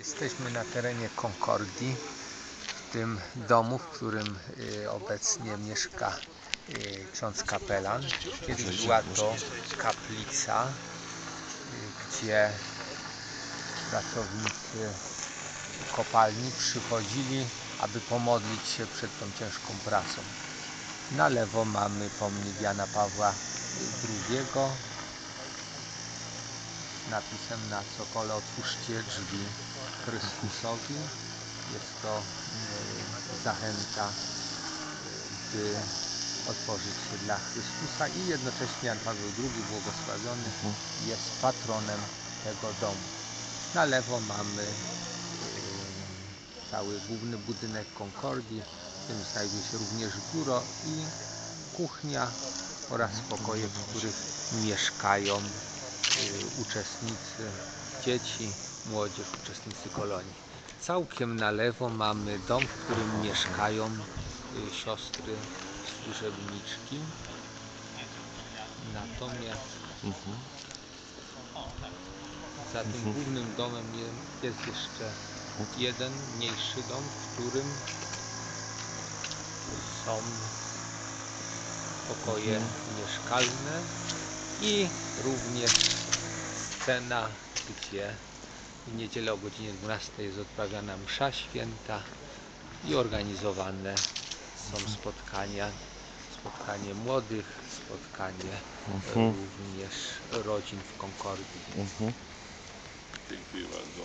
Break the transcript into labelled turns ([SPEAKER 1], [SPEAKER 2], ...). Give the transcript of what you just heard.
[SPEAKER 1] Jesteśmy na terenie Concordii, w tym domu, w którym y, obecnie mieszka y, ksiądz kapelan. Kiedyś była to kaplica, y, gdzie pracownicy kopalni przychodzili, aby pomodlić się przed tą ciężką pracą. Na lewo mamy pomnik Jana Pawła II napisem na cokole otwórzcie drzwi Chrystusowi. Jest to y, zachęta, y, by otworzyć się dla Chrystusa i jednocześnie Jan Paweł II błogosławiony jest patronem tego domu. Na lewo mamy y, cały główny budynek Concordii, w tym znajduje się również biuro i kuchnia oraz pokoje, w których mieszkają uczestnicy, dzieci, młodzież, uczestnicy kolonii. Całkiem na lewo mamy dom, w którym mieszkają y, siostry służebniczki. Natomiast za tym głównym domem je- jest jeszcze jeden mniejszy dom, w którym są pokoje mieszkalne i również scena, gdzie w niedzielę o godzinie 12 jest odprawiana msza święta i organizowane są spotkania, spotkanie młodych, spotkanie e, również rodzin w Concordii.
[SPEAKER 2] Dziękuję bardzo.